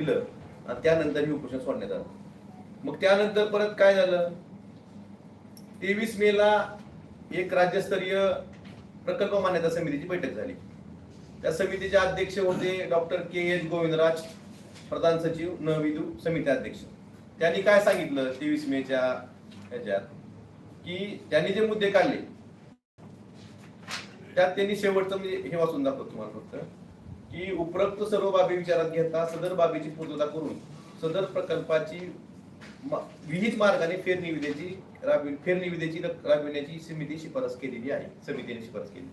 दिलं. आणि त्यानंतर हे उपोषण सोडण्यात आलं. मग त्यानंतर परत काय झालं? तेवीस मे ला एक राज्यस्तरीय प्रकल्प मान्यता समितीची बैठक झाली. त्या समितीचे अध्यक्ष होते डॉक्टर के एच गोविंदराज प्रधान सचिव न समिती अध्यक्ष. त्यांनी काय सांगितलं तेवीस मेच्या ह्याच्यात? की त्यांनी जे मुद्दे काढले त्यात त्यांनी शेवटचं म्हणजे हे वाचून दाखवतो तुम्हाला फक्त. की उपरोक्त सर्व बाबी विचारात घेता सदर बाबीची पूर्तता करून सदर प्रकल्पाची विहित मार्गाने फेरनिविदेची राबवी फेरनिविदेची राबविण्याची समिती शिफारस केलेली आहे. समितीने शिफारस केली.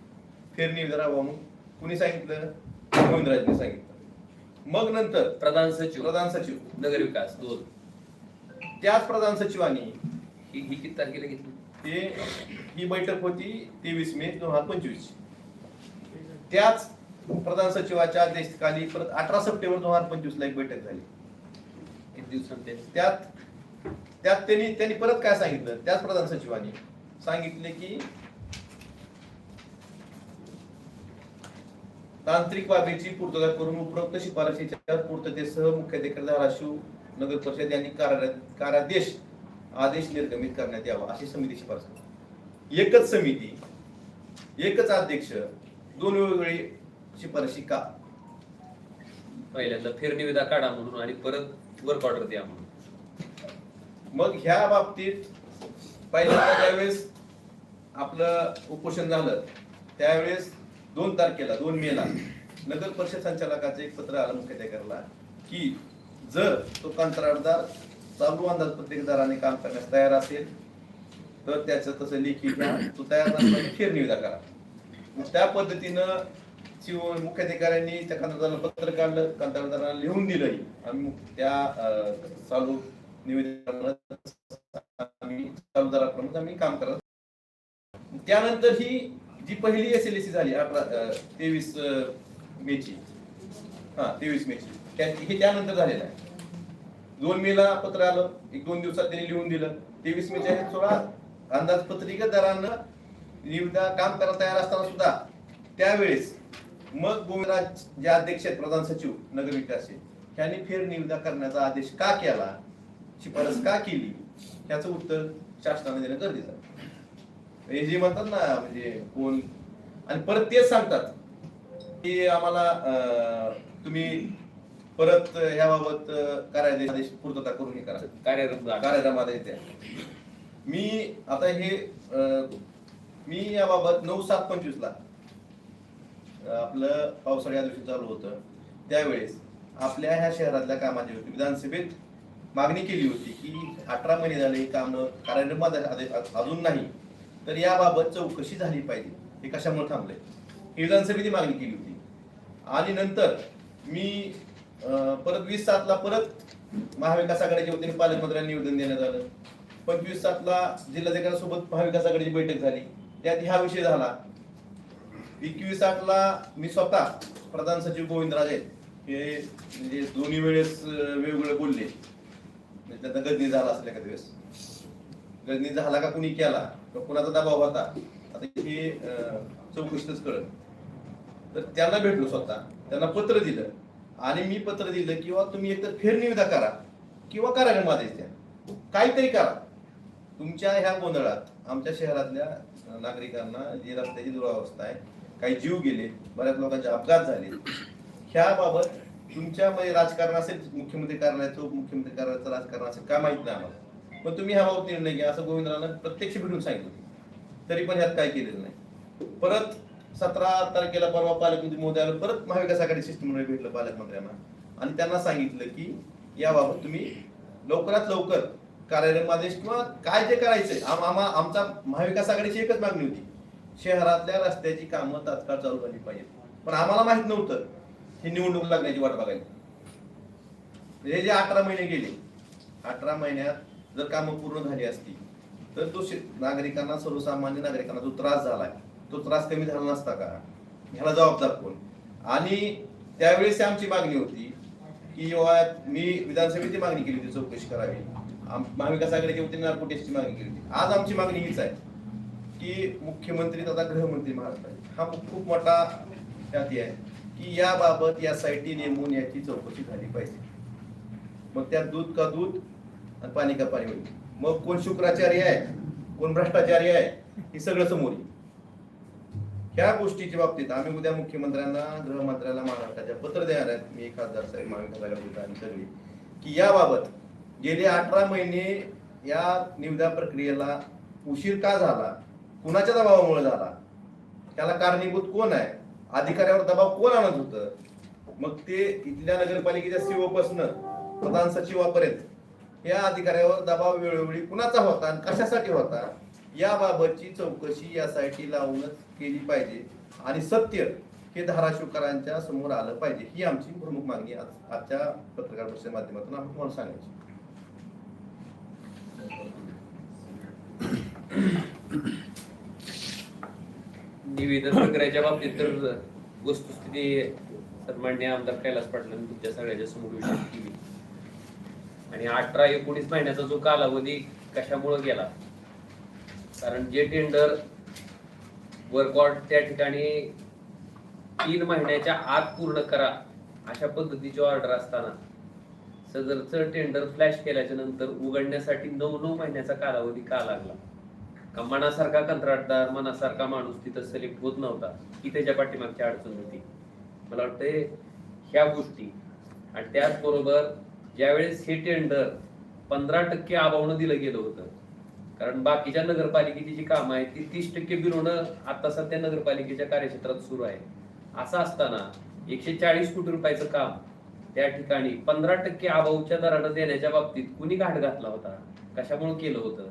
फेरनिविदा राबवा म्हणून. कुणी सांगितलं? गोविंदराजने सांगितलं. मग नंतर प्रधान सचिव. प्रधान सचिव. नगर विकास दोन. त्याच प्रधान सचिवांनी ही ही किती तारखेला घेतली? ते ही बैठक होती तेवीस मे दोन हजार पंचवीस त्याच प्रधान सचिवाच्या अध्यक्षतेखाली परत अठरा सप्टेंबर दोन हजार पंचवीस ला एक बैठक झाली. दिवसांत त्यात त्यात त्यांनी त्यांनी परत काय सांगितलं? त्याच प्रधान सचिवांनी सांगितले की तांत्रिक बाबीची पूर्तता करून उपरोक्त शिफारशीच्या पूर्ततेसह मुख्याधिकारी धाराशिव नगर परिषद यांनी कार्य- कार्यादेश आदेश निर्गमित करण्यात यावा अशी समिती शिफारस एकच समिती एकच अध्यक्ष दोन वेगवेगळी शिफारशी का? पहिल्यांदा फेरनिविदा काढा म्हणून आणि परत वर्क ऑर्डर द्या म्हणून. मग ह्या बाबतीत पहिल्यांदा ज्यावेळेस आपलं उपोषण झालं त्यावेळेस दोन तारखेला दोन मेला नगर परिषद संचालकाचं एक पत्र आलं मुख्याधिकाऱ्याला की जर तो कंत्राटदार चालू अंदाजपत्रकदाराने काम करण्यास तयार असेल तर त्याचं तसं लेखी घ्या तो तयार नसल्याने फेरनिविदा करा. मग त्या पद्धतीनं शिव मुख्याधिकाऱ्यांनी त्या कंत्राटदाराला पत्र काढलं कंत्राटदाराला लिहून दिलंही आम्ही त्या चालू निवेदन आम्ही आम्ही काम करत त्यानंतर ही जी पहिली एस एल सी झाली अकरा तेवीस मे मेची. हा तेवीस मेची. त्या हे त्यानंतर झालेलं आहे. दोन मे ला पत्र आलं एक दोन दिवसात त्यांनी लिहून दिलं. तेवीस मेच्या हे सोळा. दरानं निविदा काम करायला तयार असताना सुद्धा त्यावेळेस मग गोविंदराज जे अध्यक्ष आहेत प्रधान सचिव नगर विकास यांनी फेर निविदा करण्याचा आदेश का केला शिफारस का केली याचं उत्तर शासनाने देणं गरजेचं आहे. हे जे म्हणतात ना म्हणजे कोण आणि परत तेच सांगतात की आम्हाला तुम्ही परत याबाबत अं, कार्यादेश आदेश पूर्तता करून हे करा. कार्यक्रमात येते मी आता हे मी याबाबत नऊ सात पंचवीस ला आपलं पावसाळी अधिवेशन चालू होतं. त्यावेळेस आपल्या ह्या शहरातल्या कामाची होती. विधानसभेत मागणी केली होती की अठरा महिने झाले काम कार्यक्रमात अजून नाही. तर याबाबत चौकशी झाली पाहिजे. हे कशामुळे थांबलंय? ही विधानसभेची मागणी केली होती. आणि नंतर मी परत वीस सातला परत महाविकास आघाडीच्या वतीने पालकमंत्र्यांना निवेदन देण्यात आलं. पंचवीस सातला जिल्हाधिकाऱ्यांसोबत महाविकास आघाडीची बैठक झाली. त्यात हा विषय झाला. एकवीस आठला मी स्वतः प्रधान सचिव गोविंदराज आहेत हे म्हणजे दोन्ही वेळेस वेगवेगळे बोलले. म्हणजे त्यांना गजनी झाला असेल एखाद्या वेळेस. गजनी झाला का कुणी केला? कुणाचा दबाव होता? आता हे चौकशीतच कळत तर त्यांना भेटलो स्वतः. त्यांना पत्र दिलं. आणि मी पत्र दिलं किंवा तुम्ही एकतर फेरनिविदा करा किंवा कार्यक्रम माझे द्या. काहीतरी करा. तुमच्या ह्या गोंधळात आमच्या शहरातल्या नागरिकांना जी रस्त्याची दुरावस्था आहे काही जीव गेले बऱ्याच लोकांचे अपघात झाले. ह्याबाबत तुमच्यामध्ये राजकारण असेल मुख्यमंत्री कार्यालयाचं मुख्यमंत्री कार्यालयाचं राजकारण असेल काय माहीत नाही आम्हाला. पण तुम्ही ह्याबाबत निर्णय घ्या असं गोविंदरानं प्रत्यक्ष भेटून सांगितलं तरी पण ह्यात काय केलेलं नाही. परत सतरा तारखेला परवा पालकमंत्री महोदयाला परत महाविकास आघाडी शिष्टमंडळ भेटलं पालकमंत्र्यांना. आणि त्यांना सांगितलं की याबाबत तुम्ही लवकरात लवकर कार्यालय आदेश किंवा काय जे करायचंय आम्हा आमचा महाविकास आघाडीची एकच मागणी होती. शहरातल्या रस्त्याची कामं तात्काळ चालू झाली पाहिजेत. पण आम्हाला माहीत नव्हतं ही निवडणूक लागण्याची वाट बघायची म्हणजे हे जे अठरा महिने गेले अठरा महिन्यात जर कामं पूर्ण झाली असती तर तो शे- नागरिकांना सर्वसामान्य नागरिकांना जो त्रास झालाय तो त्रास कमी झाला नसता का? ह्याला जबाबदार कोण? आणि त्यावेळेस आमची मागणी होती की मी विधानसभेची मागणी केली होती चौकशी करावी. महाविकास आघाडीच्या वतीने नार्कोटिक्सची मागणी केली होती. आज आमची मागणी हीच आहे. की मुख्यमंत्री तथा गृहमंत्री महाराष्ट्राचे हा खूप मोठा त्यात आहे की याबाबत या साईटी नेमून याची चौकशी झाली पाहिजे. मग त्यात दूध का दूध आणि पाणी का पाणी होईल मग कोण शुक्राचार्य आहे? कोण भ्रष्टाचार्य आहे? हे सगळं समोर येईल. ह्या गोष्टीच्या बाबतीत आम्ही उद्या मुख्यमंत्र्यांना गृहमंत्र्याला महाराष्ट्राच्या पत्र देणार आहेत. मी खासदार साहेब महाविकास आघाडीचे सगळी की याबाबत गेले अठरा महिने या निविदा प्रक्रियेला उशीर का झाला? कुणाच्या दबावामुळे झाला? त्याला कारणीभूत कोण आहे? अधिकाऱ्यावर दबाव कोण आणत होतं? मग ते इथल्या नगरपालिकेच्या सीओपासून प्रधान सचिवापर्यंत या अधिकाऱ्यावर दबाव वेळोवेळी कुणाचा होता आणि कशासाठी होता? याबाबतची चौकशी यासाठी लावूनच केली पाहिजे. आणि सत्य हे धाराशिवकरांच्या समोर आलं पाहिजे. ही आमची प्रमुख मागणी आज आजच्या पत्रकार परिषदेच्या माध्यमातून आपण तुम्हाला सांगायची. निवेदन प्रक्रियेच्या बाबतीत तर वस्तुस्थिती सन्मान्य आमदार कैलास पाटलांनी तुमच्या सगळ्याच्या समोर विषय केली. आणि अठरा एकोणीस महिन्याचा जो कालावधी कशामुळे गेला? कारण जे टेंडर वर्कआउट त्या ठिकाणी तीन महिन्याच्या आत पूर्ण करा अशा पद्धतीची ऑर्डर असताना सदरचं टेंडर फ्लॅश केल्याच्यानंतर उघडण्यासाठी नऊ नऊ महिन्याचा कालावधी का लागला? मनासारखा कंत्राटदार मनासारखा माणूस तिथं सिलेक्ट होत नव्हता ही त्याच्या पाठीमागची अडचण होती. मला वाटतंय ह्या गोष्टी आणि त्याचबरोबर ज्यावेळेस हे टेंडर पंधरा टक्के अभावनं दिलं गेलं होतं कारण बाकीच्या नगरपालिकेची जी कामं आहेत ती तीस टक्के बिरवणं आता सध्या नगरपालिकेच्या कार्यक्षेत्रात सुरू आहे. असं असताना एकशे चाळीस कोटी रुपयाचं काम त्या ठिकाणी पंधरा टक्के आबाऊच्या दरानं देण्याच्या बाबतीत कुणी घाट घातला होता? कशामुळे केलं होतं?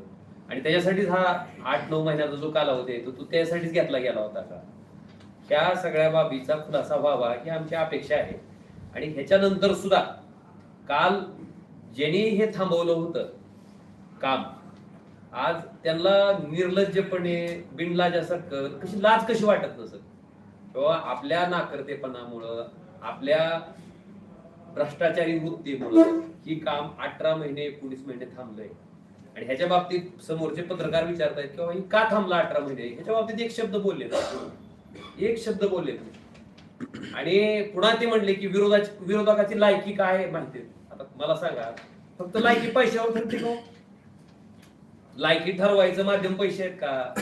आणि त्याच्यासाठीच हा आठ नऊ महिन्याचा जो कालावधी आहे तो तो त्यासाठीच घेतला गेला होता का? ह्या सगळ्या बाबीचा खुलासा व्हावा ही आमची अपेक्षा आहे. आणि ह्याच्यानंतर सुद्धा काल ज्यांनी हे थांबवलं होतं काम आज त्यांना निर्लज्जपणे बिनलाजासारखं कशी लाज कशी वाटत नसत. किंवा आपल्या नाकर्तेपणामुळं आपल्या भ्रष्टाचारी वृत्तीमुळं ही काम अठरा महिने एकोणीस महिने थांबलंय. आणि ह्याच्या बाबतीत समोरचे पत्रकार विचारतायत किंवा ही का थांबला अठरा महिने ह्याच्या बाबतीत एक शब्द बोलले एक शब्द बोलले आणि पुन्हा ते म्हणले की विरोधाची विरोधकाची लायकी काय आहे आता मला सांगा फक्त लायकी पैशावर ठरते का हो? लायकी ठरवायचं माध्यम पैसे आहेत का?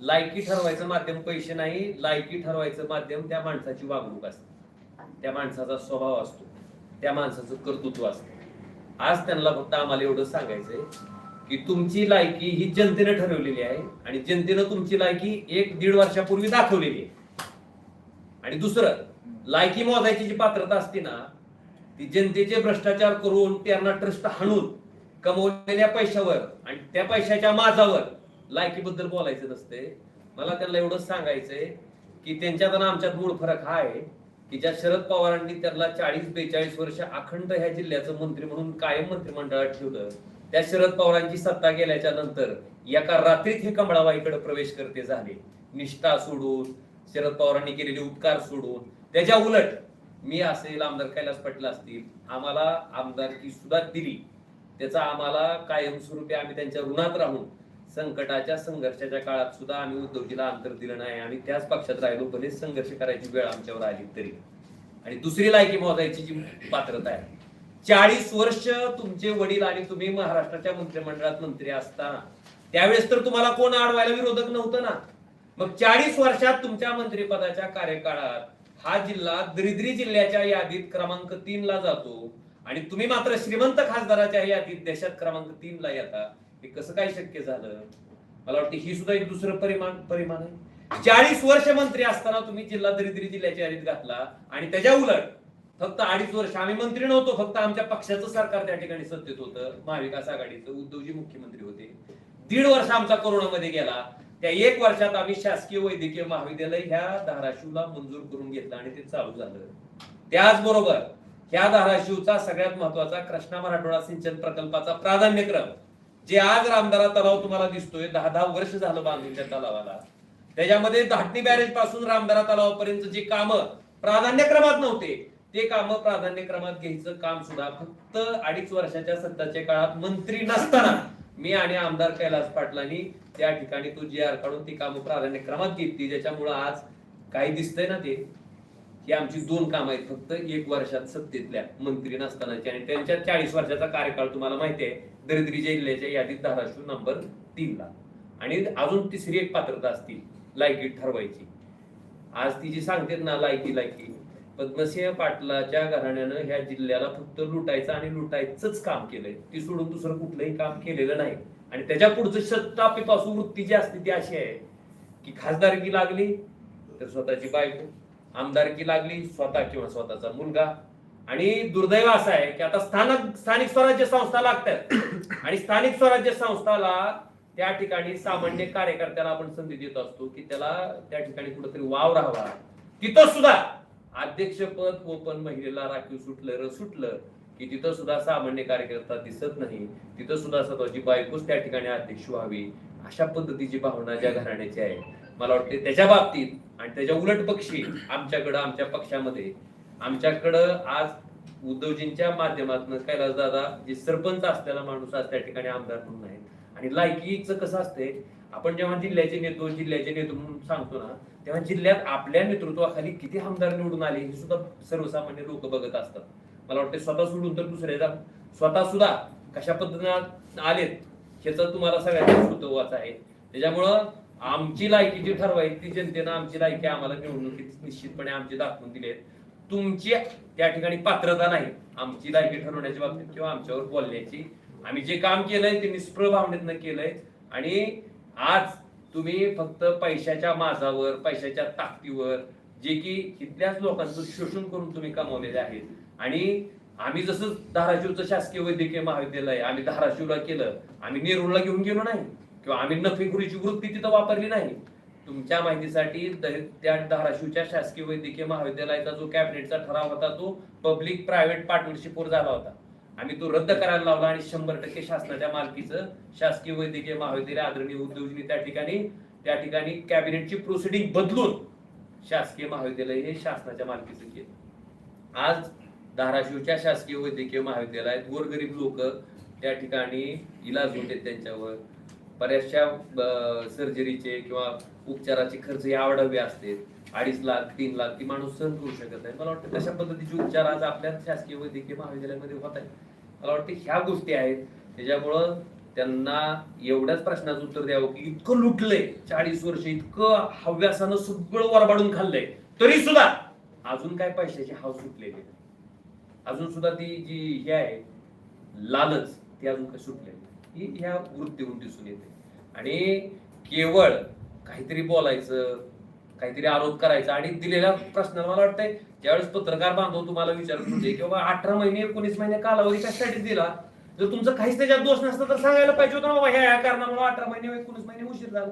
लायकी ठरवायचं माध्यम पैसे नाही लायकी ठरवायचं माध्यम त्या माणसाची वागणूक असते. त्या माणसाचा स्वभाव असतो. त्या माणसाचं कर्तृत्व असतं. आज त्यांना फक्त आम्हाला एवढं सांगायचंय की तुमची लायकी ही जनतेने ठरवलेली आहे आणि जनतेनं तुमची लायकी एक दीड वर्षापूर्वी दाखवलेली आहे. आणि दुसरं लायकी मोजायची जी पात्रता असते ना ती जनतेचे भ्रष्टाचार करून त्यांना ट्रस्ट हाणून कमवलेल्या पैशावर आणि त्या पैशाच्या माझावर लायकीबद्दल बोलायचं नसते. मला त्यांना एवढंच सांगायचंय की त्यांच्यात आणि आमच्यात मूळ फरक हा आहे की ज्या शरद पवारांनी त्यांना चाळीस बेचाळीस वर्ष अखंड ह्या जिल्ह्याचं मंत्री म्हणून कायम मंत्रिमंडळात ठेवलं त्या शरद पवारांची सत्ता गेल्याच्यानंतर एका रात्रीत हे कमळाबाईकडे प्रवेश करते झाले. निष्ठा सोडून शरद पवारांनी केलेले उपकार सोडून. त्याच्या उलट मी असेल आमदार कैलास पटला असतील आम्हाला आमदारकी सुद्धा दिली. त्याचा आम्हाला कायमस्वरूपी आम्ही त्यांच्या ऋणात राहून संकटाच्या संघर्षाच्या काळात सुद्धा आम्ही उद्धवजीला अंतर दिलं नाही. आम्ही त्याच पक्षात राहिलो भले संघर्ष करायची वेळ आमच्यावर आली तरी. आणि दुसरी लायकी मोजायची जी पात्रता आहे चाळीस वर्ष तुमचे वडील आणि तुम्ही महाराष्ट्राच्या मंत्रिमंडळात मंत्री असताना त्यावेळेस तर तुम्हाला कोण अडवायला विरोधक नव्हतं ना. मग चाळीस वर्षात तुमच्या मंत्रिपदाच्या कार्यकाळात हा जिल्हा दरिद्री जिल्ह्याच्या यादीत क्रमांक तीन ला जातो. आणि तुम्ही मात्र श्रीमंत खासदाराच्या यादीत देशात क्रमांक तीन ला येता. हे कसं काय शक्य झालं? मला वाटतं ही सुद्धा एक दुसरं परिमाण परिमाण आहे. चाळीस वर्ष मंत्री असताना तुम्ही जिल्हा दरिद्री जिल्ह्याच्या यादीत घातला आणि त्याच्या उलट फक्त अडीच वर्ष आम्ही मंत्री नव्हतो फक्त आमच्या पक्षाचं सरकार त्या ठिकाणी सत्तेत होतं. महाविकास आघाडीचं उद्धवजी मुख्यमंत्री होते. दीड वर्ष आमचा कोरोनामध्ये गेला. त्या एक वर्षात आम्ही शासकीय वैद्यकीय महाविद्यालय ह्या धाराशिवला मंजूर करून घेतलं आणि ते चालू झालं. त्याचबरोबर ह्या धाराशिवचा सगळ्यात महत्त्वाचा कृष्णा मराठवाडा सिंचन प्रकल्पाचा प्राधान्यक्रम जे आज रामदारा तलाव तुम्हाला दिसतोय दहा दहा वर्ष झालं बांधून त्या तलावाला. त्याच्यामध्ये धाटणी बॅरेजपासून रामदारा तलावापर्यंत जे काम प्राधान्यक्रमात नव्हते ते काम प्राधान्यक्रमात घ्यायचं काम सुद्धा फक्त अडीच वर्षाच्या सत्ताच्या काळात मंत्री नसताना मी आणि आमदार कैलास पाटलांनी त्या ठिकाणी तो जी आर काढून ती कामं प्राधान्यक्रमात घेतली ज्याच्यामुळं आज काही दिसतंय ना ते ही आमची दोन कामं आहेत फक्त एक वर्षात सत्तेतल्या मंत्री नसतानाची आणि त्यांच्या चाळीस वर्षाचा कार्यकाळ तुम्हाला माहिती आहे दरिद्री जिल्ह्याच्या यादीत धाराशिव नंबर तीनला. आणि अजून तिसरी एक पात्रता असती लायकी ठरवायची. आज ती जी सांगतेत ना लायकी लायकी पद्मसिंह पाटलाच्या घराण्यानं ह्या जिल्ह्याला फक्त लुटायचं आणि लुटायचंच काम केलंय. ती सोडून दुसरं कुठलंही काम केलेलं नाही. आणि त्याच्या पुढचं शतापीपासून वृत्ती जी असते ती अशी आहे की खासदारकी लागली तर स्वतःची बायको आमदारकी लागली स्वतः किंवा स्वतःचा मुलगा. आणि दुर्दैव असं आहे की आता स्थानक स्थानिक स्वराज्य संस्था लागतात. आणि स्थानिक स्वराज्य संस्थाला त्या ठिकाणी सामान्य कार्यकर्त्याला आपण संधी देत असतो की त्याला त्या ठिकाणी कुठेतरी वाव राहावा. तिथं सुद्धा अध्यक्षपद ओपन महिलेला राखीव सुटलं र सुटलं की तिथं सुद्धा सामान्य कार्यकर्ता दिसत नाही. तिथं सुद्धा स्वतःची बायकोच त्या ठिकाणी अध्यक्ष व्हावी. अशा पद्धतीची भावना ज्या घराण्याची आहे. मला वाटते त्याच्या बाबतीत आणि त्याच्या उलट पक्षी आमच्याकडं आमच्या पक्षामध्ये. आमच्याकडं आज उद्धवजींच्या माध्यमातून कैलास दादा जे सरपंच असलेला माणूस आज त्या ठिकाणी आमदार म्हणून आहेत. आणि लायकीचं कसं असते आपण जेव्हा जिल्ह्याचे नेतो जिल्ह्याचे नेतो म्हणून सांगतो ना तेव्हा जिल्ह्यात आपल्या नेतृत्वाखाली किती आमदार निवडून आले हे सुद्धा सर्वसामान्य लोक बघत असतात. मला वाटतं स्वतः सोडून तर दुसऱ्याचा स्वतः सुद्धा कशा पद्धतीने आलेत ह्याचं तुम्हाला सगळ्यांना सुतवाच आहे. त्याच्यामुळं आमची लायकी जी ठरवायची ती जनतेनं आमची लायकी आम्हाला निवडणुकीत निश्चितपणे आमची दाखवून दिली आहे तुमची त्या ठिकाणी पात्रता नाही आमची लायकी ठरवण्याच्या बाबतीत किंवा आमच्यावर बोलण्याची. आम्ही जे काम केलंय ते निष्प्रभावनेतनं केलंय आणि आज तुम्ही फक्त पैशाच्या माझावर पैशाच्या ताकदीवर जे की तिथल्याच लोकांचं शोषण करून तुम्ही कमावलेले आहेत. आणि आम्ही जसं धाराशिवचं शासकीय वैद्यकीय महाविद्यालय आम्ही धाराशिवला केलं आम्ही नेरूळला घेऊन गेलो नाही. किंवा आम्ही नफेखुरीची वृत्ती तिथं वापरली नाही. तुमच्या माहितीसाठी त्या धाराशिवच्या शासकीय वैद्यकीय महाविद्यालयाचा जो कॅबिनेटचा ठराव होता तो पब्लिक प्रायव्हेट पार्टनरशिपवर झाला होता. आम्ही तो रद्द करायला लावला आणि शंभर टक्के शासनाच्या मालकीचं शासकीय वैद्यकीय महाविद्यालय आदरणीय उद्योजनी त्या ठिकाणी त्या ठिकाणी कॅबिनेटची प्रोसिडिंग बदलून शासकीय महाविद्यालय हे शासनाच्या मालकीचं केलं. आज धाराशिवच्या शासकीय वैद्यकीय महाविद्यालयात गोरगरीब लोक त्या ठिकाणी इलाज होते त्यांच्यावर. बऱ्याचशा सर्जरीचे किंवा उपचाराचे खर्च हे आवडावे असते. अडीच लाख तीन लाख ती माणूस सहन करू शकत नाही. मला वाटतं तशा पद्धतीचे उपचार आज आपल्या शासकीय वैद्यकीय महाविद्यालयामध्ये होत आहेत. मला वाटतं ह्या गोष्टी आहेत. त्याच्यामुळं त्यांना एवढ्याच प्रश्नाचं उत्तर द्यावं की इतकं लुटलंय चाळीस वर्ष इतकं हव्यासानं सगळं वरबाडून खाल्लंय. तरी सुद्धा अजून काय पैशाची हाव सुटलेली अजून सुद्धा ती जी हे आहे लालच ती अजून काय सुटलेली ही ह्या वृत्तीहून दिसून येते. आणि केवळ काहीतरी बोलायचं काहीतरी आरोप करायचा आणि दिलेल्या प्रश्नाला मला वाटतंय ज्यावेळेस पत्रकार बांधव तुम्हाला विचारत होते किंवा अठरा महिने एकोणीस महिने कालावधी कशासाठी दिला जर तुमचं काहीच त्याच्यात दोष नसतं तर सांगायला पाहिजे होतं ना बाबा ह्या या कारणामुळे अठरा महिने एकोणीस महिने उशीर झाला.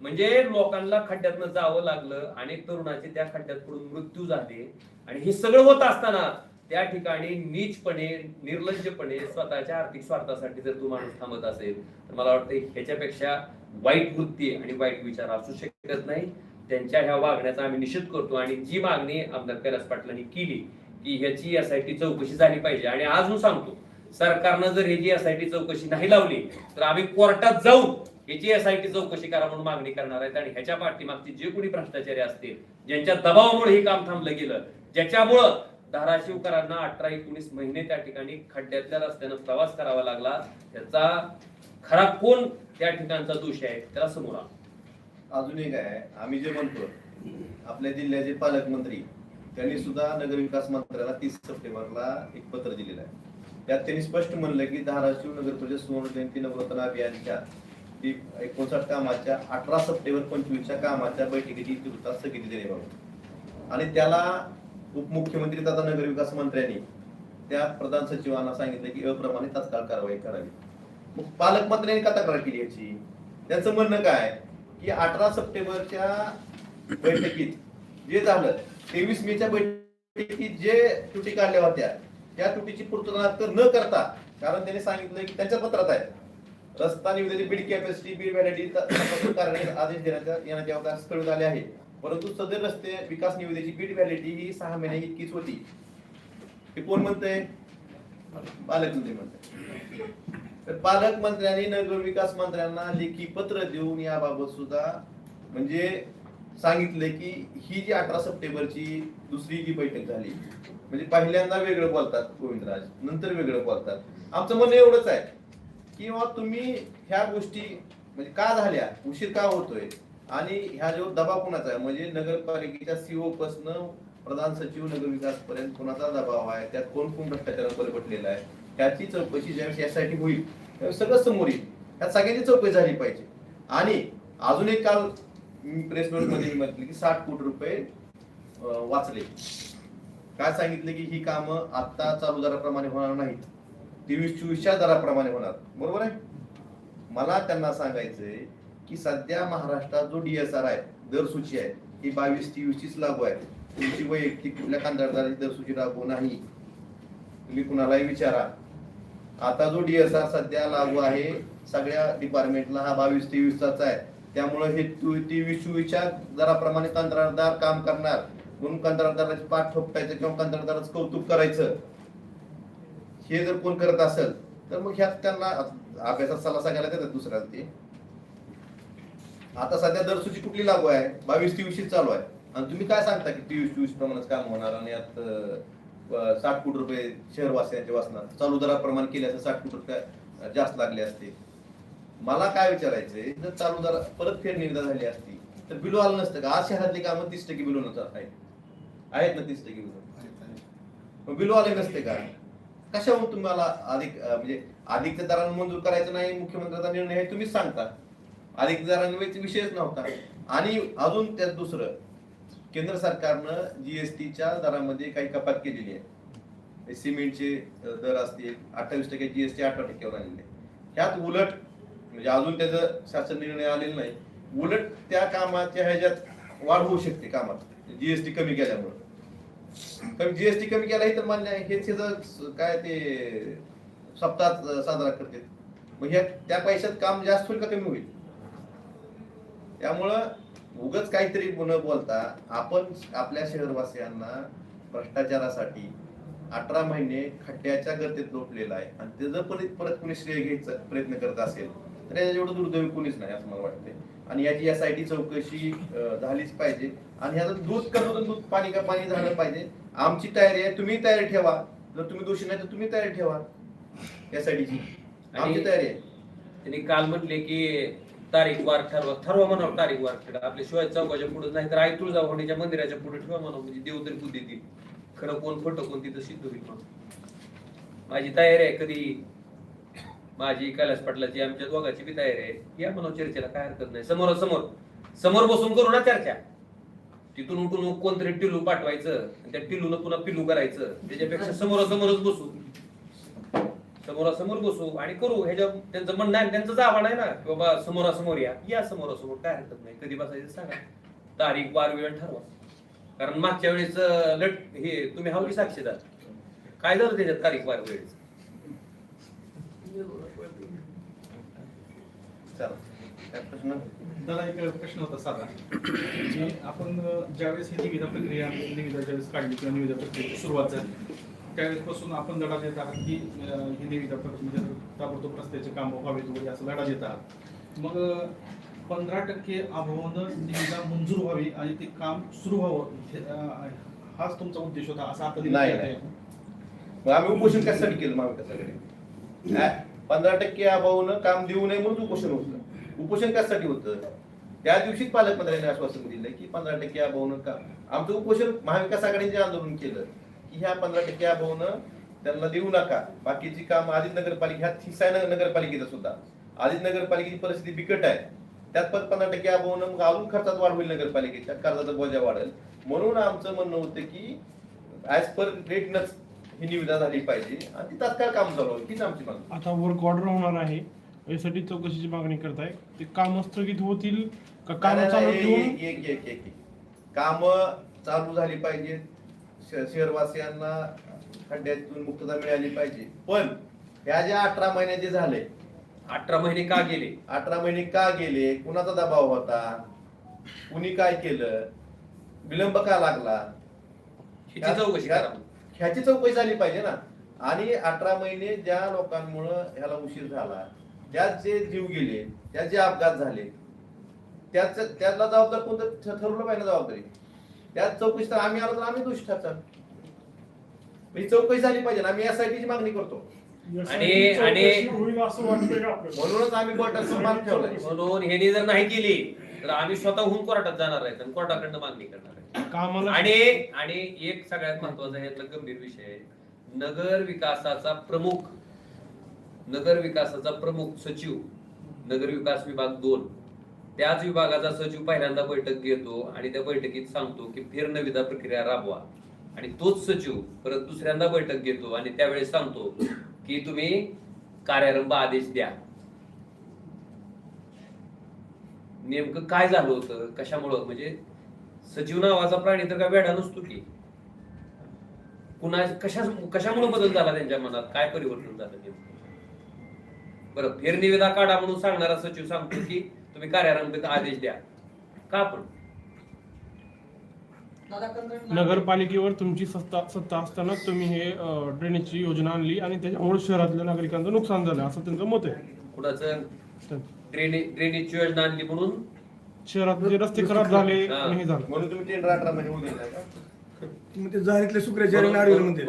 म्हणजे लोकांना खड्ड्यातनं जावं लागलं अनेक तरुणाचे त्या खड्ड्यात पडून मृत्यू झाले. आणि हे सगळं होत असताना त्या ठिकाणी नीचपणे निर्लज्जपणे स्वतःच्या आर्थिक स्वार्थासाठी जर तो माणूस थांबत असेल तर मला वाटतं ह्याच्यापेक्षा वाईट वृत्ती आणि वाईट विचार असू शकत नाही त्यांच्या ह्या वागण्याचा आम्ही निषेध करतो आणि जी मागणी आमदार कैलास पाटलांनी केली की ह्याची एस आय टी चौकशी झाली पाहिजे. आणि अजून सांगतो सरकारनं जर ह्याची टी चौकशी नाही लावली तर आम्ही कोर्टात जाऊन आय टी चौकशी करा म्हणून मागणी करणार आहेत. आणि ह्याच्या पाठीमागचे जे कोणी भ्रष्टाचारी असतील ज्यांच्या दबावामुळे हे काम थांबलं गेलं ज्याच्यामुळं धाराशिवकरांना अठरा एकोणीस महिने त्या ठिकाणी खड्ड्यातल्या रस्त्यानं प्रवास करावा लागला त्याचा खरा कोण त्या ठिकाणचा दोष आहे त्याला समोर आला अजून एक आहे आम्ही जे म्हणतो आपल्या जिल्ह्याचे पालकमंत्री त्यांनी सुद्धा नगरविकास मंत्र्याला तीस सप्टेंबरला एक पत्र दिलेलं आहे. त्यात त्यांनी स्पष्ट म्हणलं की धाराशिव नगर परिषद सुवर्ण जयंती नवरत्न अभियानच्या एकोणसाठ कामाच्या अठरा सप्टेंबर पंचवीसच्या कामाच्या बैठकीची इतिवृत्तात स्थगिती देण्याबाबत आणि त्याला उपमुख्यमंत्री तथा नगरविकास मंत्र्यांनी त्या प्रधान सचिवांना सांगितलं की अप्रमाणे तात्काळ कारवाई करावी. मग पालकमंत्र्यांनी का तक्रार केली याची. त्यांचं म्हणणं काय की अठरा सप्टेंबरच्या बैठकीत जे झालं तेवीस मेच्या बैठकीत जे तुटी काढल्या होत्या त्या तुटीची पूर्तता न करता कारण त्यांनी सांगितलं की त्यांच्या पत्रात आहे रस्ता निविदेची बीड कॅपॅसिटी बीड व्हॅलिटी करण्याचे आदेश देण्याच्या येण्याचे अवकाश कळवण्यात आले आहे परंतु सदर रस्ते विकास निविदेची बीड व्हॅलिटी ही सहा महिने इतकीच होती. हे कोण म्हणतंय? बालक म्हणते तर पालकमंत्र्यांनी नगर विकास मंत्र्यांना लेखी पत्र देऊन याबाबत सुद्धा म्हणजे सांगितले की ही जी अठरा सप्टेंबरची दुसरी जी बैठक झाली म्हणजे पहिल्यांदा वेगळं बोलतात गोविंदराज नंतर वेगळं बोलतात. आमचं म्हणणं एवढंच आहे की तुम्ही ह्या गोष्टी म्हणजे का झाल्या? उशीर का होतोय? आणि ह्या जो दबाव कुणाचा आहे? म्हणजे नगरपालिकेच्या सीओ पासन प्रधान सचिव नगरविकास पर्यंत कुणाचा दबाव आहे? त्यात कोण कोण भ्रष्टाचारात बलपटलेला आहे? त्याची चौकशी ज्यावेळेस यासाठी होईल त्यावेळेस सगळं समोर येईल. ह्या सगळ्यांची चौकशी झाली पाहिजे. आणि अजून एक काल प्रेस मध्ये म्हटलं की साठ कोटी रुपये वाचले. काय सांगितलं की ही कामं आता चालू दराप्रमाणे होणार नाहीत. तेवीस चोवीसच्या दराप्रमाणे होणार. बरोबर आहे? मला त्यांना सांगायचंय की सध्या महाराष्ट्रात जो डीएसआर आहे दर सूची आहे ही बावीस तेवीसचीच लागू आहे. तुमची वैयक्तिक कुठल्या कंत्राटदाराची दर सूची लागू नाही. तुम्ही कुणालाही विचारा. आता जो डीएसआर सध्या लागू आहे सगळ्या डिपार्टमेंटला हा बावीस तेवीसचाच आहे. त्यामुळे हे तेवीस चोवीसच्या दराप्रमाणे कंत्राटदार काम करणार. म्हणून कंत्राटदाराची पाठ ठोकटायचं किंवा कंत्राटदाराचं कौतुक करायचं. हे जर कोण करत असेल तर मग ह्यात त्यांना अभ्यासात सल्ला सांगायला देतात दुसऱ्या ते आता सध्या दरसूची कुठली लागू आहे? बावीस तेवीसची चालू आहे. आणि तुम्ही काय सांगता की तेवीस चोवीस प्रमाणेच काम होणार आणि यात साठ कोटी रुपये शहरवासियांचे वाचणार चालू दराप्रमाणे केले असं साठ कोटी रुपये जास्त लागले असते. मला काय विचारायचंय जर चालू दर परत फेर निविदा झाली असती तर बिलो आलं नसतं का? आज शहरातली कामं तीस टक्के बिलो नसतात आहेत. आहेत ना तीस टक्के बिलो? बिलो आले नसते का? कशावरून तुम्हाला अधिक म्हणजे अधिकच्या दरानं मंजूर करायचं नाही मुख्यमंत्र्यांचा निर्णय तुम्हीच सांगता. अधिक दरांचा विषयच नव्हता. आणि अजून त्यात दुसरं केंद्र सरकारनं जीएसटीच्या दरामध्ये काही कपात केलेली आहे. सिमेंटचे दर असतील अठ्ठावीस टक्के जीएसटी अठरा टक्क्यावर आणलेले ह्यात उलट म्हणजे अजून त्याचं शासन निर्णय आलेला नाही उलट त्या कामाच्या ह्याच्यात वाढ होऊ शकते कामात जीएसटी कमी केल्यामुळे. पण जीएसटी कमी केला हे तर मान्य आहे हेच काय ते सप्ताह साजरा करते. मग ह्या त्या पैशात काम जास्त होईल का कमी होईल? त्यामुळं उगच काहीतरी न बोलता आपण आपल्या शहरवासियांना भ्रष्टाचारासाठी अठरा महिने खड्ड्याच्या गर्दीत लोटलेला आहे. आणि त्याचं पण परत कोणी श्रेय घ्यायचा प्रयत्न करत असेल तर याच्या एवढं दुर्दैवी कोणीच नाही असं मला वाटतंय. आणि याची एस आय टी चौकशी झालीच पाहिजे. आणि ह्याचं दूध करून दूध पाणी का पाणी झालं पाहिजे? आमची तयारी आहे तुम्ही तयारी ठेवा. जर तुम्ही दोषी नाही तर तुम्ही तयारी ठेवा. एस आय टीची आमची तयारी आहे. त्यांनी काल म्हटले की तारीख वार ठरवा ठरवा म्हणावं तारीख वार ठरवा. आपल्या शिवाय चौकाच्या पुढे नाही तर आई तुळजाभवानीच्या मंदिराच्या पुढे ठेवा म्हणावं म्हणजे देव तरी बुद्धी देईल. खरं कोण खोटं कोण तिथं सिद्ध होईल म्हणून माझी तयारी आहे कधी. माझी कैलास पाटलाची आमच्या दोघाची बी तयारी आहे. या म्हणून चर्चेला काय हरकत नाही. समोरासमोर समोर समोर बसून करू ना चर्चा. तिथून उठून कोणतरी टिलू पाठवायचं त्या टिल्लूनं पुन्हा पिल्लू करायचं. त्याच्यापेक्षा समोरासमोरच बसू. समोरासमोर बसू आणि करू. ह्याच्या त्यांचं म्हणणं आहे त्यांचं जावा नाही ना? की बाबा समोरासमोर या. या समोरासमोर. काय हरकत नाही. कधी बसायचं सांगा. तारीख वार वेळ ठरवा. कारण मागच्या वेळेस लट हे तुम्ही हवली साक्षीदार. काय झालं त्याच्यात तारीख वार काय प्रश्न? दादा एक प्रश्न होता साधा. की आपण ज्यावेळेस ही निविदा प्रक्रिया निविदा ज्यावेळेस काढली किंवा निविदा प्रक्रियेची सुरुवात झाली त्यावेळेसपासून आपण लढा देत आहात की ही प्रक्रिया म्हणजे ताबडतोब रस्त्याचे काम व्हावेत वगैरे असं लढा देत आहात. मग पंधरा टक्के अभावानं निविदा मंजूर व्हावी आणि ते काम सुरू व्हावं हे, हाच तुमचा उद्देश होता असा आता नाही. मग आम्ही उपोषण कशासाठी केलं महाविकासाकडे? पंधरा टक्के अभावनं काम देऊ नये म्हणून उपोषण होतं. उपोषण कशासाठी होतं? त्या दिवशीच पालकमंत्र्यांनी आश्वासन दिलं की पंधरा टक्के अभावनं काम आमचं उपोषण महाविकास आघाडीने आंदोलन केलं ह्या पंधरा टक्के अभावनं त्यांना देऊ नका. बाकीची काम आदित नगरपालिका ह्यात हिस्सा नगरपालिकेचा सुद्धा. आदित नगरपालिकेची परिस्थिती बिकट आहे. त्यात पण पंधरा टक्के अभावनं मग अजून खर्चात वाढ होईल नगरपालिकेच्या कर्जाचा बोजा वाढेल. म्हणून आमचं म्हणणं होतं की ऍज पर रेटनच ही निविदा झाली पाहिजे. आणि ती तात्काळ काम चालू होईल हीच आमची मागणी. आता वर्क ऑर्डर होणार आहे. यासाठी चौकशीची मागणी करताय. ते काम स्थगित होतील का? काम चालू ठेवून? एक एक एक काम चालू झाली पाहिजे श- शहरवासियांना खड्ड्यातून मुक्तता मिळाली पाहिजे. पण ह्या ज्या अठरा महिने जे झाले अठरा महिने का गेले? अठरा महिने का गेले कुणाचा दबाव होता? कुणी काय केलं? विलंब का लागला? ह्याची चौकशी करा. ह्याची चौकशी झाली पाहिजे ना. आणि अठरा महिने ज्या लोकांमुळं ह्याला उशीर झाला त्यात जे जीव गेले त्यात जे अपघात झाले त्याच त्याला जबाबदार कोणतं ठ- ठरवलं पाहिजे ना जबाबदारी? त्यात चौकशी तर आम्ही आलो तर आम्ही दोषी ठरतात. ही चौकशी झाली पाहिजे ना. आम्ही एसआयटीची मागणी करतो. आणि- आणि- म्हणूनच आम्ही कोर्टात सन्मान ठेवलाय. म्हणून ह्यांनी जर नाही केली तर आम्ही स्वतःहून कोर्टात जाणार आहेत आणि कोर्टाकडनं मागणी करणार आहे कामाला आणि आणि एक सगळ्यात महत्त्वाचा यातला गंभीर विषय आहे. नगर विकासाचा प्रमुख नगर विकासाचा प्रमुख सचिव नगर विकास विभाग दोन. त्याच विभागाचा सचिव पहिल्यांदा बैठक घेतो आणि त्या बैठकीत सांगतो की फेरनविदा प्रक्रिया राबवा. आणि तोच सचिव परत दुसऱ्यांदा बैठक घेतो आणि त्यावेळेस सांगतो की तुम्ही कार्यारंभ आदेश द्या. नेमकं काय झालं होतं? कशामुळं? म्हणजे सचिव नावाचा प्राणी तर काय वेडा नसतो की. कुणा कशा कशामुळे बदल झाला त्यांच्या मनात? काय परिवर्तन झालं नेमकं? बरं फेरनिवेदा काढा म्हणून सांगणारा सचिव सांगतो की तुम्ही कार्यारंभ आदेश द्या. का पण नगरपालिकेवर तुमची सत्ता सत्ता असताना तुम्ही हे ड्रेनेजची योजना आणली आणि त्याच्यामुळे शहरातल्या नागरिकांचं नुकसान झालं असं त्यांचं मत आहे. कुणाचं ड्रेनेज ड्रेनेजची योजना आणली म्हणून? शहरात जे रस्ते खराब झाले. आणि हे झालं. म्हणून तुम्ही टेंडर अठरा महिने होऊ दिले. शुक्राचार्य म्हणते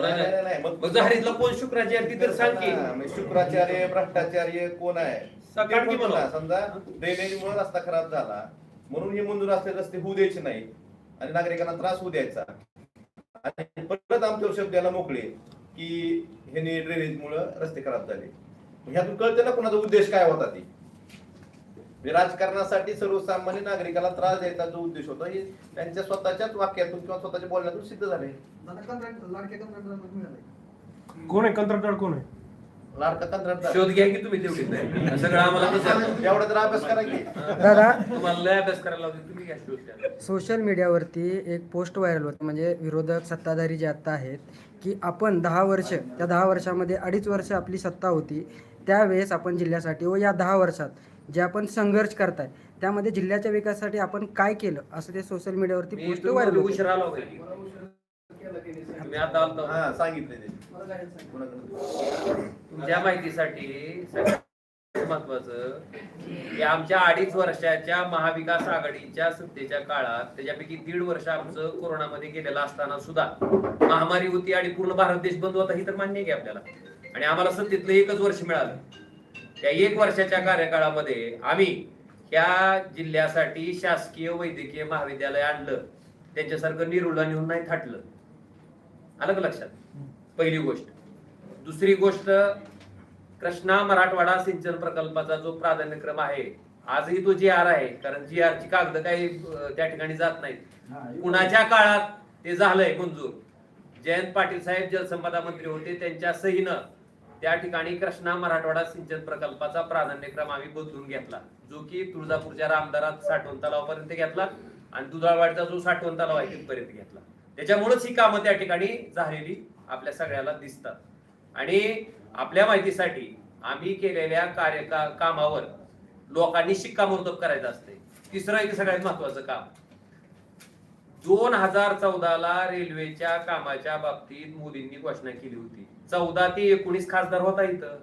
जहारीतला कोण शुक्राचार्य तर सांग की. हा, मग शुक्राचार्य भ्रष्टाचार्य कोण आहे? सांग ते की पण मला. ना, समजा ड्रेनेज मुळे रस्ता खराब झाला म्हणून हे मंजूर असलेले रस्ते होऊ द्यायचे नाही आणि नागरिकांना त्रास होऊ द्यायचा. आणि परत आमच्यावर शब्द द्यायला मोकळे की ह्याने ड्रेनेज मुळे रस्ते खराब झाले. ह्यातून कळते ना कोणाचा उद्देश काय होता ती. म्हणजे राजकारणासाठी सर्वसामान्य नागरिकाला त्रास द्यायचा जो उद्देश होता हे त्यांच्या स्वतःच्याच वाक्यातून किंवा स्वतःच्या बोलण्यातून सिद्ध झाले. कोण आहे? कंत्राटदार कोण आहे? लाडका कंत्राटदार शोध घ्या की तुम्ही तेवढी. नाही सगळं आम्हाला कसं एवढा तर अभ्यास करा की. दादा तुम्हाला लय अभ्यास करायला लावते. तुम्ही घ्या शोध घ्या. सोशल मीडियावरती एक पोस्ट व्हायरल होते म्हणजे विरोधक सत्ताधारी जे आता आहेत की आपण दहा वर्ष त्या दहा वर्षामध्ये अडीच वर्ष आपली सत्ता होती त्यावेळेस आपण जिल्ह्यासाठी व या दहा वर्षात जे आपण संघर्ष करताय त्यामध्ये जिल्ह्याच्या विकासासाठी आपण काय केलं असं ते सोशल मीडियावरती मी पोस्ट व्हायरल तुम्ही होते. उशिरा आलो का? आता आलता हा सांगितले? तुमच्या माहितीसाठी सगळ्यात महत्वाचं की आमच्या अडीच वर्षाच्या महाविकास आघाडीच्या सत्तेच्या काळात त्याच्यापैकी दीड वर्ष आमचं कोरोनामध्ये गेलेलं असताना सुद्धा महामारी होती आणि पूर्ण भारत देश बंद होता ही तर मान्य आहे की आपल्याला. आणि आम्हाला सत्तेतलं एकच वर्ष मिळालं. त्या एक वर्षाच्या कार्यकाळामध्ये आम्ही या जिल्ह्यासाठी शासकीय वैद्यकीय महाविद्यालय आणलं. त्यांच्यासारखं निरुळला नेऊन नाही थाटलं. आलं का लक्षात. पहिली गोष्ट. दुसरी गोष्ट कृष्णा मराठवाडा सिंचन प्रकल्पाचा जो प्राधान्यक्रम आहे आजही तो जी आर आहे कारण जी आर ची कागद काही त्या ठिकाणी जात नाहीत. कुणाच्या काळात ते झालंय मंजूर. जयंत पाटील साहेब जलसंपदा मंत्री होते त्यांच्या सहीनं त्या ठिकाणी कृष्णा मराठवाडा सिंचन प्रकल्पाचा प्राधान्यक्रम आम्ही बदलून घेतला. जो की तुळजापूरच्या रामदारात साठवण तलावापर्यंत घेतला आणि दुधाळवाडचा जो साठवण तलाव आहे तिथपर्यंत घेतला. त्याच्यामुळेच ही कामं त्या ठिकाणी झालेली आपल्या सगळ्याला दिसतात. आणि आपल्या माहितीसाठी आम्ही केलेल्या कार्य का- कामावर लोकांनी शिक्कामोर्तब करायचं असते. तिसरं एक सगळ्यात महत्वाचं काम. दोन हजार चौदाला रेल्वेच्या कामाच्या बाबतीत मोदींनी घोषणा केली होती. चौदा ते एकोणीस खासदार होता इथं.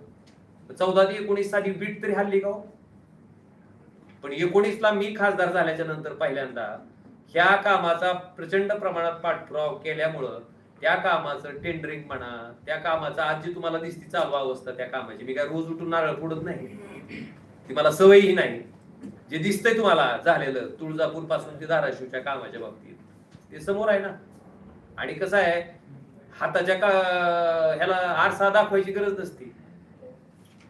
चौदा ते एकोणीस साली बीट तरी हल्ली का हो? पण एकोणीसला मी खासदार झाल्याच्यानंतर पहिल्यांदा ह्या कामाचा प्रचंड प्रमाणात पाठपुरावा केल्यामुळं त्या कामाचं टेंडरिंग म्हणा त्या कामाचं आज जी तुम्हाला दिसती चालू अवस्था त्या कामाची मी काय रोज उठून नारळ फोडत नाही. ती मला सवयही नाही. जे दिसतंय तुम्हाला झालेलं तुळजापूरपासून ते धाराशिवच्या कामाच्या बाबतीत ते समोर आहे ना. आणि कसं आहे हाताच्या का ह्याला आरसा दाखवायची गरज नसती.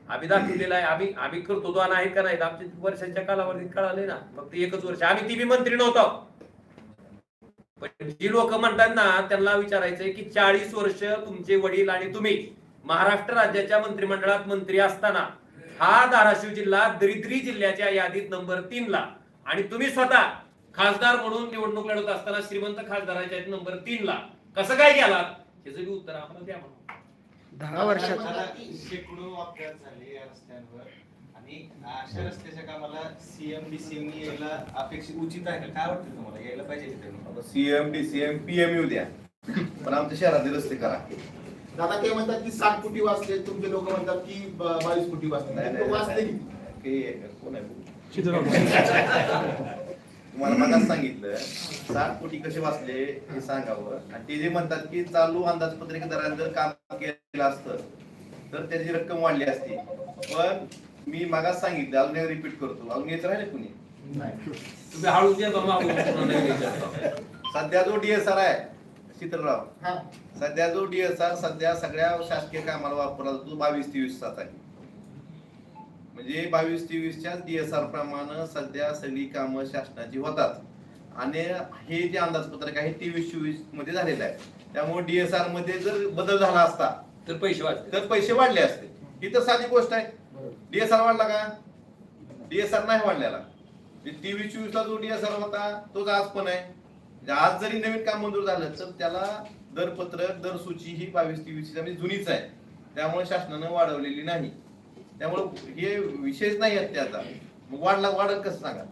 आम्ही दाखवलेला आहे आम्ही आम्ही करतो तो आणि आहे का नाही आमच्या वर्षांच्या कालावधीत कळाले ना. फक्त एकच वर्ष. आम्ही ती बी मंत्री नव्हतो. पण जी लोक म्हणतात ना त्यांना विचारायचंय की चाळीस वर्ष तुमचे वडील आणि तुम्ही महाराष्ट्र राज्याच्या मंत्रिमंडळात मंत्री असताना हा धाराशिव जिल्हा दरिद्री जिल्ह्याच्या यादीत नंबर तीन ला. आणि तुम्ही स्वतः खासदार म्हणून निवडणूक लढवत असताना श्रीमंत खासदाराच्या यादीत नंबर तीन ला. कसं काय गेलात? याचं बी उत्तर आम्हाला द्या म्हणून. दहा वर्षात. शेकडो अपघात झाले या रस्त्यांवर? आणि अशा रस्त्याच्या कामाला सीएम डीसीएम यायला अपेक्षित उचित आहे का? काय वाटतं तुम्हाला? यायला पाहिजे का त्यांनी? सीएम डीसीएम पीएम येऊ द्या. पण आमच्या शहरातील रस्ते करा. दादा ते म्हणतात की सात कोटी वाचले तुमचे लोक म्हणतात की बावीस कोटी वाचले. वाचले नाही. किती? की कोण आहे? शीतलराव तुम्हाला मगाच सांगितलं सात कोटी कसे वाचले हे सांगावं. आणि ते जे म्हणतात की चालू अंदाजपत्रक दरात जर काम केलं असतं तर त्याची रक्कम वाढली असती. पण मी मगाच सांगितलं अजून एक रिपीट करतो. अजून येत राहिले कुणी? तुम्ही पुन्हा विचारता. सध्या जो डीएसआर आहे शीतलराव. हा. सध्या जो डीएसआर सध्या सगळ्या शासकीय कामाला वापरला जातो बावीस तेवीसचाच आहे. म्हणजे बावीस तेवीसच्या डीएसआर प्रमाणे सध्या सगळी कामं शासनाची होतात. आणि हे जे अंदाजपत्रक आहे तेवीस चोवीसमध्ये झालेलं आहे. त्यामुळे डीएसआरमध्ये जर बदल झाला असता तर पैसे वाचते तर पैसे वाढले असते. ही तर साधी गोष्ट आहे. डीएसआर वाढला का? डीएसआर नाही वाढलेला. म्हणजे तेवीस चोवीस ला जो डीएसआर होता तोच आज पण आहे. म्हणजे आज जरी नवीन काम मंजूर झालं तर त्याला दरपत्रक दर सूची ही बावीस तेवीस म्हणजे जुनीच आहे. त्यामुळे शासनानं वाढवलेली नाही. त्यामुळे हे विशेष नाही आहेत त्याचा मग वाढला वाढत कसं सांगा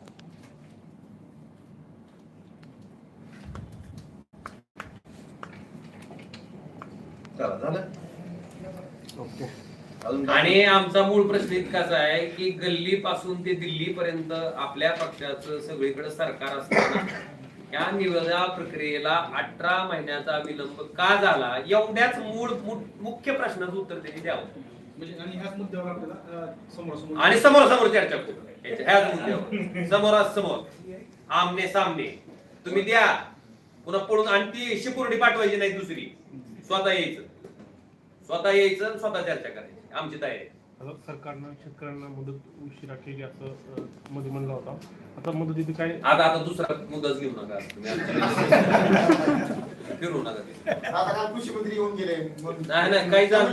चला झालं? ओके. आणि आमचा मूळ प्रश्न इतकाच आहे की गल्ली पासून ते दिल्ली पर्यंत आपल्या पक्षाचं सगळीकडे सरकार असताना या निविदा प्रक्रियेला अठरा महिन्याचा विलंब का झाला? एवढ्याच मूळ मुख्य प्रश्नाचं उत्तर त्यांनी द्यावं. म्हणजे आणि समोर आणि समोर समोर चर्चा करू. ह्याच मुद्द्यावर. समोरासमोर. आमने सामने. तुम्ही द्या. पुन्हा पळून आणि ती शिपुर्डी पाठवायची नाही दुसरी. स्वतः यायचं. स्वतः यायचं आणि स्वतः चर्चा करायची. आमची तयारी आहे. सरकारनं शेतकऱ्यांना मदत उशिरा केली असं मध्ये म्हणलं होता. आता मदत इथे काय? आता आता दुसरा मुद्दाच घेऊ नका. तुम्ही फिरू नका ते. आता काल कृषी मंत्री येऊन गेले नाही नाही काही जाणून